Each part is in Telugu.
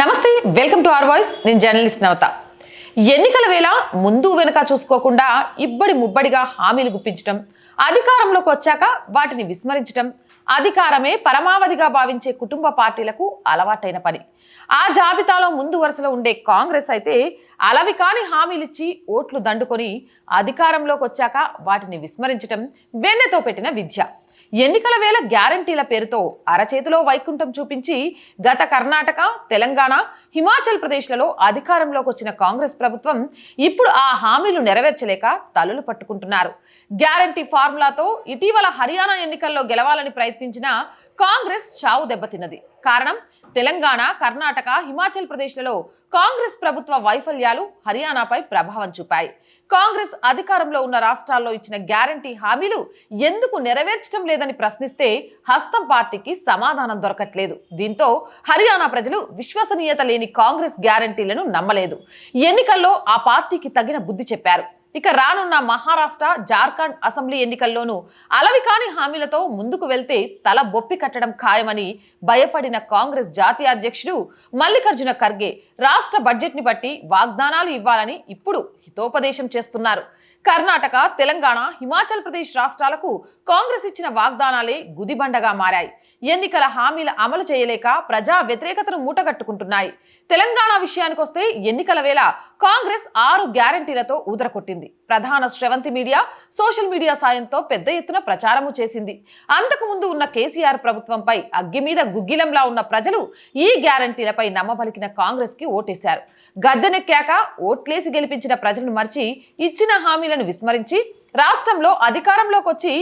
నమస్తే వెల్కమ్ టు ఆర్ వాయిస్. నేను జర్నలిస్ట్ నవత. ఎన్నికల వేళ ముందు వెనుక చూసుకోకుండా ఇబ్బడి ముబ్బడిగా హామీలు గుప్పించటం అధికారంలోకి వచ్చాక వాటిని విస్మరించటం అధికారమే పరమావధిగా భావించే కుటుంబ పార్టీలకు అలవాటైన పని. ఆ జాబితాలో ముందు వరుసలో ఉండే కాంగ్రెస్ అయితే అలవి కాని హామీలిచ్చి ఓట్లు దండుకొని అధికారంలోకి వచ్చాక వాటిని విస్మరించటం వెన్నెతో పెట్టిన విద్య. ఎన్నికల వేళ గ్యారంటీల పేరుతో అరచేతిలో వైకుంఠం చూపించి గత కర్ణాటక తెలంగాణ హిమాచల్ ప్రదేశ్లలో అధికారంలోకి వచ్చిన కాంగ్రెస్ ప్రభుత్వం ఇప్పుడు ఆ హామీలు నెరవేర్చలేక తలలు పట్టుకుంటున్నారు. గ్యారంటీ ఫార్ములాతో ఇటీవల హర్యానా ఎన్నికల్లో గెలవాలని ప్రయత్నించిన కాంగ్రెస్ చావు దెబ్బతిన్నది. కారణం తెలంగాణ కర్ణాటక హిమాచల్ ప్రదేశ్లలో కాంగ్రెస్ ప్రభుత్వ వైఫల్యాలు హర్యానాపై ప్రభావం చూపాయి. కాంగ్రెస్ అధికారంలో ఉన్న రాష్ట్రాల్లో ఇచ్చిన గ్యారంటీ హామీలు ఎందుకు నెరవేర్చడం లేదని ప్రశ్నిస్తే హస్తం పార్టీకి సమాధానం దొరకట్లేదు. దీంతో హర్యానా ప్రజలు విశ్వసనీయత లేని కాంగ్రెస్ గ్యారంటీలను నమ్మలేదు. ఎన్నికల్లో ఆ పార్టీకి తగిన బుద్ధి చెప్పారు. ఇక రానున్న మహారాష్ట్ర జార్ఖండ్ అసెంబ్లీ ఎన్నికల్లోనూ అలవి కాని హామీలతో ముందుకు వెళ్తే తల బొప్పి కట్టడం ఖాయమని భయపడిన కాంగ్రెస్ జాతీయ అధ్యక్షుడు మల్లికార్జున ఖర్గే రాష్ట్ర బడ్జెట్ని బట్టి వాగ్దానాలు ఇవ్వాలని ఇప్పుడు హితోపదేశం చేస్తున్నారు. కర్ణాటక తెలంగాణ హిమాచల్ ప్రదేశ్ రాష్ట్రాలకు కాంగ్రెస్ ఇచ్చిన వాగ్దానాలే గుదిబండగా మారాయి. ఎన్నికల హామీల అమలు చేయలేక ప్రజా వ్యతిరేకతను మూటగట్టుకుంటున్నాయి. తెలంగాణ విషయానికొస్తే ఎన్నికల వేళ కాంగ్రెస్ ఆరు గ్యారంటీలతో ఊదరకొట్టింది. ప్రధాన శ్రవంతి మీడియా సోషల్ మీడియా సాయంతో పెద్ద ఎత్తున ప్రచారము చేసింది. అంతకుముందు ఉన్న కేసీఆర్ ప్రభుత్వంపై అగ్గి మీద గుగ్గిలంలా ఉన్న ప్రజలు ఈ గ్యారంటీలపై నమ్మబలికిన కాంగ్రెస్కి ఓటేశారు. గద్దెనెక్కాక ఓట్లేసి గెలిపించిన ప్రజలను మర్చి ఇచ్చిన హామీలను విస్మరించి రాష్ట్రంలో అధికారంలోకి వచ్చి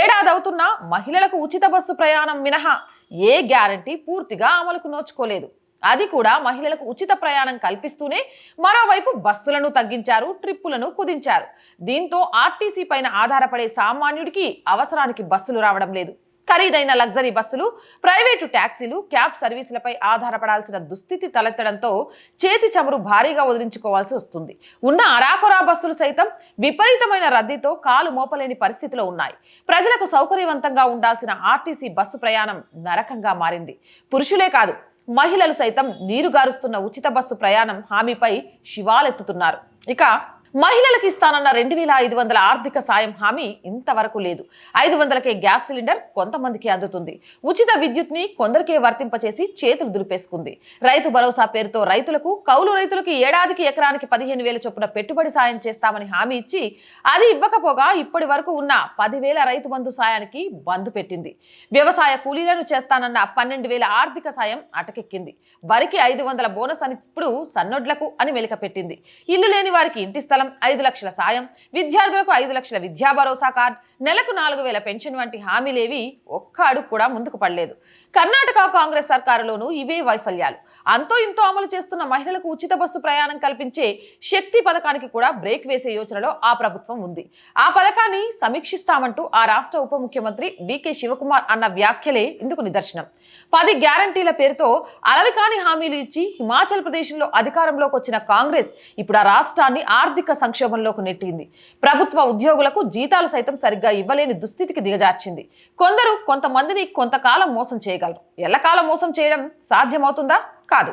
ఏడాదవుతున్నా మహిళలకు ఉచిత బస్సు ప్రయాణం మినహా ఏ గ్యారంటీ పూర్తిగా అమలుకు నోచుకోలేదు. అది కూడా మహిళలకు ఉచిత ప్రయాణం కల్పిస్తూనే మరోవైపు బస్సులను తగ్గించారు ట్రిప్పులను కుదించారు. దీంతో ఆర్టీసీ పైన ఆధారపడే సామాన్యుడికి అవసరానికి బస్సులు రావడం లేదు. ఖరీదైన లగ్జరీ బస్సులు ప్రైవేటు ట్యాక్సీలు క్యాబ్ సర్వీసులపై ఆధారపడాల్సిన దుస్థితి తలెత్తడంతో చేతి చమురు భారీగా వదిలించుకోవాల్సి వస్తుంది. ఉన్న అరాకొరా బస్సులు సైతం విపరీతమైన రద్దీతో కాలు మోపలేని పరిస్థితిలో ఉన్నాయి. ప్రజలకు సౌకర్యవంతంగా ఉండాల్సిన ఆర్టీసీ బస్సు ప్రయాణం నరకంగా మారింది. పురుషులే కాదు మహిళలు సైతం నీరు గారుస్తున్న ఉచిత బస్సు ప్రయాణం హామీపై శివాలెత్తుతున్నారు. ఇక మహిళలకు ఇస్తానన్న రెండు వేల ఐదు వందల ఆర్థిక సాయం హామీ ఇంతవరకు లేదు. ఐదు వందలకే గ్యాస్ సిలిండర్ కొంతమందికి అందుతుంది. ఉచిత విద్యుత్ని కొందరికే వర్తింపచేసి చేతులు దులిపేసుకుంది. రైతు భరోసా పేరుతో రైతులకు కౌలు రైతులకు ఏడాదికి ఎకరానికి పదిహేను వేల చొప్పున పెట్టుబడి సాయం చేస్తామని హామీ ఇచ్చి అది ఇవ్వకపోగా ఇప్పటి వరకు ఉన్న పదివేల రైతు బంధు సాయానికి బంధు పెట్టింది. వ్యవసాయ కూలీలను చేస్తానన్న పన్నెండు వేల ఆర్థిక సాయం అటకెక్కింది. వరికి ఐదు వందల బోనస్ అని ఇప్పుడు సన్నొడ్లకు అని వెలిక పెట్టింది ఇల్లు లేని వారికి ఇంటి స్థలం ఐదు లక్షల సాయం విద్యార్థులకు ఐదు లక్షల విద్యా భరోసా కార్డ్ నెలకు నాలుగు వేల పెన్షన్ వంటి హామీలేవి ఒక్క అడుగు కూడా ముందుకు పడలేదు. కర్ణాటక కాంగ్రెస్ సర్కారులోనూ ఇవే వైఫల్యాలు. అంతో ఇంతో అమలు చేస్తున్న మహిళలకు ఉచిత బస్సు ప్రయాణం కల్పించే శక్తి పథకానికి కూడా బ్రేక్ వేసే యోచనలో ఆ ప్రభుత్వం ఉంది. ఆ పథకాన్ని సమీక్షిస్తామంటూ ఆ రాష్ట్ర ఉప ముఖ్యమంత్రి డికే శివకుమార్ అన్న వ్యాఖ్యలే ఇందుకు నిదర్శనం. పది గ్యారంటీల పేరుతో అలవికాని హామీలు ఇచ్చి హిమాచల్ ప్రదేశ్లో అధికారంలోకి వచ్చిన కాంగ్రెస్ ఇప్పుడు ఆ రాష్ట్రాన్ని ఆర్థిక సంక్షోభంలోకి నెట్టింది. ప్రభుత్వ ఉద్యోగులకు జీతాలు సైతం సరిగ్గా ఇవ్వలేని దుస్థితికి దిగజార్చింది. కొందరు కొంతమందిని కొంతకాలం మోసం చేయగలరు. ఎల్లకాలం మోసం చేయడం సాధ్యమవుతుందా? కాదు.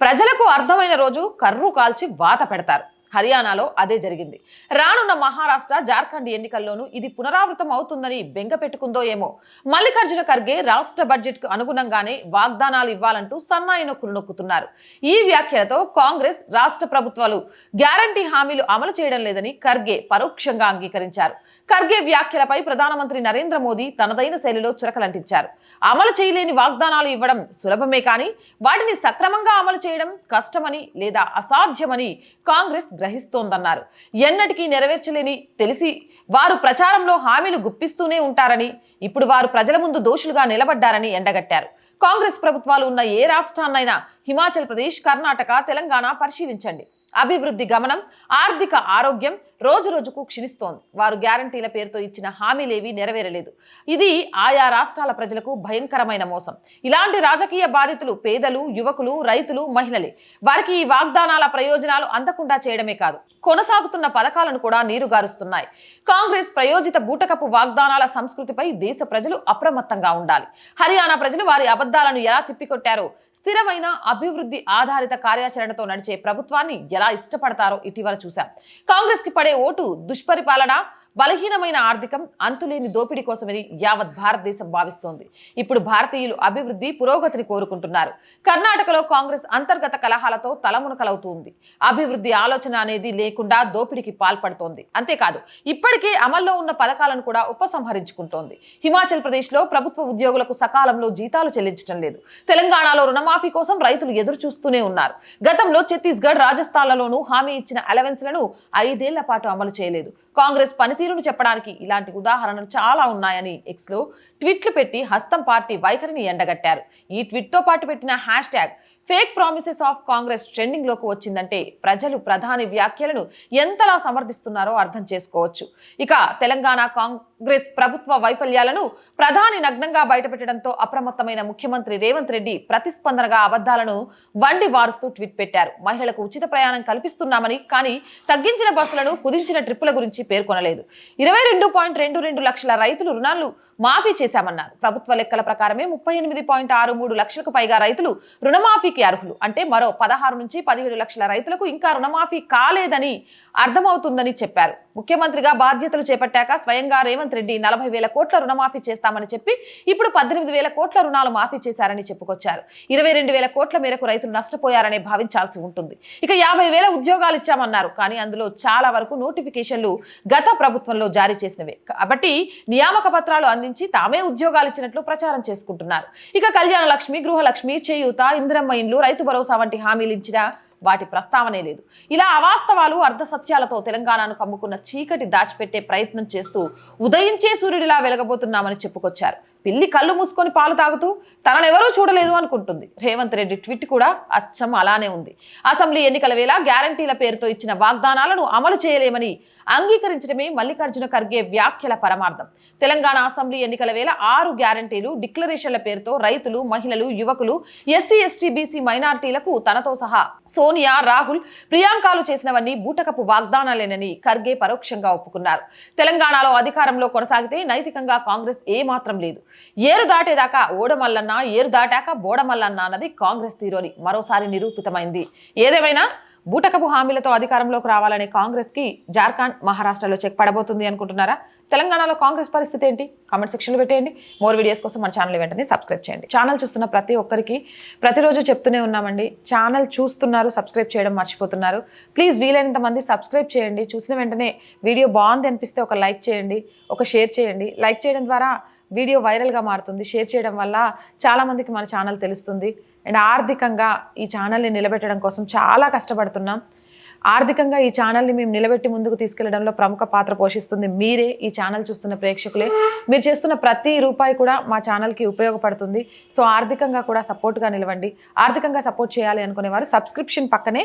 ప్రజలకు అర్థమైన రోజు కర్రు కాల్చి వాత పెడతారు. హర్యానాలో అదే జరిగింది. రానున్న మహారాష్ట్ర జార్ఖండ్ ఎన్నికల్లోనూ ఇది పునరావృతం అవుతుందని బెంగ పెట్టుకుందో ఏమో. మల్లికార్జున ఖర్గే రాష్ట్ర బడ్జెట్కు అనుగుణంగానే వాగ్దానాలు ఇవ్వాలంటూ సన్నాయి నొక్కులు నొక్కుతున్నారు ఈ వ్యాఖ్యలతో కాంగ్రెస్ రాష్ట్ర ప్రభుత్వాలు గ్యారంటీ హామీలు అమలు చేయడం లేదని ఖర్గే పరోక్షంగా అంగీకరించారు. ఖర్గే వ్యాఖ్యలపై ప్రధానమంత్రి నరేంద్ర మోదీ తనదైన శైలిలో చురకలంటించారు. అమలు చేయలేని వాగ్దానాలు ఇవ్వడం సులభమే కానీ వాటిని సక్రమంగా అమలు చేయడం కష్టమని లేదా అసాధ్యమని కాంగ్రెస్ గ్రహిస్తోందన్నారు. ఎన్నటికీ నెరవేర్చలేని తెలిసి వారు ప్రచారంలో హామీలు గుప్పిస్తూనే ఉంటారని ఇప్పుడు వారు ప్రజల ముందు దోషులుగా నిలబడ్డారని ఎండగట్టారు. కాంగ్రెస్ ప్రభుత్వాలు ఉన్న ఏ రాష్ట్రాన్నైనా హిమాచల్ ప్రదేశ్ కర్ణాటక తెలంగాణ పరిశీలించండి. అభివృద్ధి గమనం ఆర్థిక ఆరోగ్యం రోజు రోజుకు క్షీణిస్తోంది. వారు గ్యారంటీల పేరుతో ఇచ్చిన హామీలేవి నెరవేరలేదు. ఇది ఆయా రాష్ట్రాల ప్రజలకు భయంకరమైన మోసం. ఇలాంటి రాజకీయ బాధితులు పేదలు యువకులు రైతులు మహిళలే. వారికి ఈ వాగ్దానాల ప్రయోజనాలు అందకుండా చేయడమే కాదు. కొనసాగుతున్న పథకాలను కూడా నీరుగారుస్తున్నాయి. కాంగ్రెస్ ప్రయోజిత బూటకపు వాగ్దానాల సంస్కృతిపై దేశ ప్రజలు అప్రమత్తంగా ఉండాలి. హర్యానా ప్రజలు వారి అబద్ధాలను ఎలా తిప్పికొట్టారో స్థిరమైన అభివృద్ధి ఆధారిత కార్యాచరణతో నడిచే ప్రభుత్వాన్ని ఎలా ఇష్టపడతారో ఇటీవల చూశాం. కాంగ్రెస్కి పడే ఓటు దుష్పరిపాలన బలహీనమైన ఆర్థికం అంతులేని దోపిడీ కోసమని యావత్ భారతదేశం భావిస్తోంది. ఇప్పుడు భారతీయులు అభివృద్ధి పురోగతిని కోరుకుంటున్నారు. కర్ణాటకలో కాంగ్రెస్ అంతర్గత కలహాలతో తలమునకలవుతుంది. అభివృద్ధి ఆలోచన అనేది లేకుండా దోపిడీకి పాల్పడుతోంది. అంతేకాదు ఇప్పటికే అమల్లో ఉన్న పథకాలను కూడా ఉపసంహరించుకుంటోంది. హిమాచల్ ప్రదేశ్లో ప్రభుత్వ ఉద్యోగులకు సకాలంలో జీతాలు చెల్లించడం లేదు. తెలంగాణలో రుణమాఫీ కోసం రైతులు ఎదురు చూస్తూనే ఉన్నారు. గతంలో ఛత్తీస్గఢ్ రాజస్థాన్లలోనూ హామీ ఇచ్చిన అలవెన్స్లను ఐదేళ్ళ పాటు అమలు చేయలేదు. కాంగ్రెస్ పనితీరును చెప్పడానికి ఇలాంటి ఉదాహరణలు చాలా ఉన్నాయని ఎక్స్లో ట్వీట్లు పెట్టి హస్తం పార్టీ వైఖరిని ఎండగట్టారు. ఈ ట్వీట్తో పాటు పెట్టిన hash tag fake promises of Congress ట్రెండింగ్లోకి వచ్చిందంటే ప్రజలు ప్రధాని వ్యాఖ్యలను ఎంతలా సమర్థిస్తున్నారో అర్థం చేసుకోవచ్చు. ఇక తెలంగాణ కాంగ్రెస్ ప్రభుత్వ వైఫల్యాలను ప్రధాని నగ్నంగా బయటపెట్టడంతో అప్రమత్తమైన ముఖ్యమంత్రి రేవంత్ రెడ్డి ప్రతిస్పందనగా అబద్ధాలను వండి వారుస్తూ ట్వీట్ పెట్టారు. మహిళలకు ఉచిత ప్రయాణం కల్పిస్తున్నామని కానీ తగ్గించిన బస్సులను కుదించిన ట్రిప్పుల గురించి పేర్కొనలేదు. ఇరవై రెండు పాయింట్ రెండు రెండు లక్షల రైతులు రుణాలు మాఫీ చేశామన్నారు. ప్రభుత్వ లెక్కల ప్రకారమే ముప్పై ఎనిమిది పాయింట్ ఆరు మూడు లక్షలకు పైగా రైతులు రుణమాఫీకి అర్హులు. అంటే మరో పదహారు నుంచి పదిహేడు లక్షల రైతులకు ఇంకా రుణమాఫీ కాలేదని అర్థమవుతుందని చెప్పారు. ముఖ్యమంత్రిగా బాధ్యతలు చేపట్టాక స్వయంగా రేవంత్ రెడ్డి నలభై వేల కోట్ల రుణమాఫీ చేస్తామని చెప్పి ఇప్పుడు పద్దెనిమిది వేల కోట్ల రుణాలు మాఫీ చేశారని చెప్పుకొచ్చారు. ఇరవై రెండు వేల కోట్ల మేరకు రైతులు నష్టపోయారని భావించాల్సి ఉంటుంది. ఇక యాభై వేల ఉద్యోగాలు ఇచ్చామన్నారు. కానీ అందులో చాలా వరకు నోటిఫికేషన్లు గత ప్రభుత్వంలో జారీ చేసినవే. కాబట్టి నియామక పత్రాలు అందించి తామే ఉద్యోగాలు ఇచ్చినట్లు ప్రచారం చేసుకుంటున్నారు. ఇక కళ్యాణ లక్ష్మి గృహలక్ష్మి చేయూత ఇంద్రమ్మ ఇండ్లు రైతు భరోసా వంటి హామీలు ఇచ్చిన వాటి ప్రస్తావనే లేదు. ఇలా అవాస్తవాలు అర్ధసత్యాలతో తెలంగాణను కమ్ముకున్న చీకటి దాచిపెట్టే ప్రయత్నం చేస్తూ ఉదయించే సూర్యుడిలా వెలగబోతున్నామని చెప్పుకొచ్చారు. పిల్లి కళ్ళు మూసుకొని పాలు తాగుతూ తనను ఎవరూ చూడలేదు అనుకుంటుంది. రేవంత్ రెడ్డి ట్వీట్ కూడా అచ్చం అలానే ఉంది. అసెంబ్లీ ఎన్నికల వేళ గ్యారంటీల పేరుతో ఇచ్చిన వాగ్దానాలను అమలు చేయలేమని అంగీకరించడమే మల్లికార్జున ఖర్గే వ్యాఖ్యల పరమార్థం. తెలంగాణ అసెంబ్లీ ఎన్నికల వేళ ఆరు గ్యారంటీలు డిక్లరేషన్ల పేరుతో రైతులు మహిళలు యువకులు ఎస్సీ ఎస్టీ బీసీ మైనార్టీలకు తనతో సహా సోనియా రాహుల్ ప్రియాంకాలు చేసినవన్నీ బూటకపు వాగ్దానాలేనని ఖర్గే పరోక్షంగా ఒప్పుకున్నారు. తెలంగాణలో అధికారంలో కొనసాగితే నైతికంగా కాంగ్రెస్ ఏమాత్రం లేదు. ఏరు దాటేదాకా ఓడమల్లన్న ఏరు దాటాక బోడమల్లన్న అన్నది కాంగ్రెస్ తీరోని. మరోసారి నిరూపితమైంది. ఏదేమైనా బూటకపు హామీలతో అధికారంలోకి రావాలనే కాంగ్రెస్కి జార్ఖండ్ మహారాష్ట్రలో చెక్ పడబోతుంది అనుకుంటున్నారా? తెలంగాణలో కాంగ్రెస్ పరిస్థితి ఏంటి? కామెంట్ సెక్షన్లో పెట్టేయండి. మోర్ వీడియోస్ కోసం మన ఛానల్ వెంటనే సబ్స్క్రైబ్ చేయండి. ఛానల్ చూస్తున్న ప్రతి ఒక్కరికి ప్రతిరోజు చెప్తూనే ఉన్నామండి. ఛానల్ చూస్తున్నారు సబ్స్క్రైబ్ చేయడం మర్చిపోతున్నారు. ప్లీజ్ వీలైనంత మంది సబ్స్క్రైబ్ చేయండి. చూసిన వెంటనే వీడియో బాగుంది అనిపిస్తే ఒక లైక్ చేయండి ఒక షేర్ చేయండి. లైక్ చేయడం ద్వారా వీడియో వైరల్గా మారుతుంది. షేర్ చేయడం వల్ల చాలామందికి మన ఛానల్ తెలుస్తుంది. అండ్ ఆర్థికంగా ఈ ఛానల్ని నిలబెట్టడం కోసం చాలా కష్టపడుతున్నాం. ఆర్థికంగా ఈ ఛానల్ని మేము నిలబెట్టి ముందుకు తీసుకెళ్ళడంలో ప్రముఖ పాత్ర పోషిస్తుంది మీరే ఈ ఛానల్ చూస్తున్న ప్రేక్షకులే. మీరు చేస్తున్న ప్రతి రూపాయి కూడా మా ఛానల్కి ఉపయోగపడుతుంది. సో ఆర్థికంగా కూడా సపోర్ట్గా నిలవండి. ఆర్థికంగా సపోర్ట్ చేయాలి అనుకునేవారు సబ్స్క్రిప్షన్ పక్కనే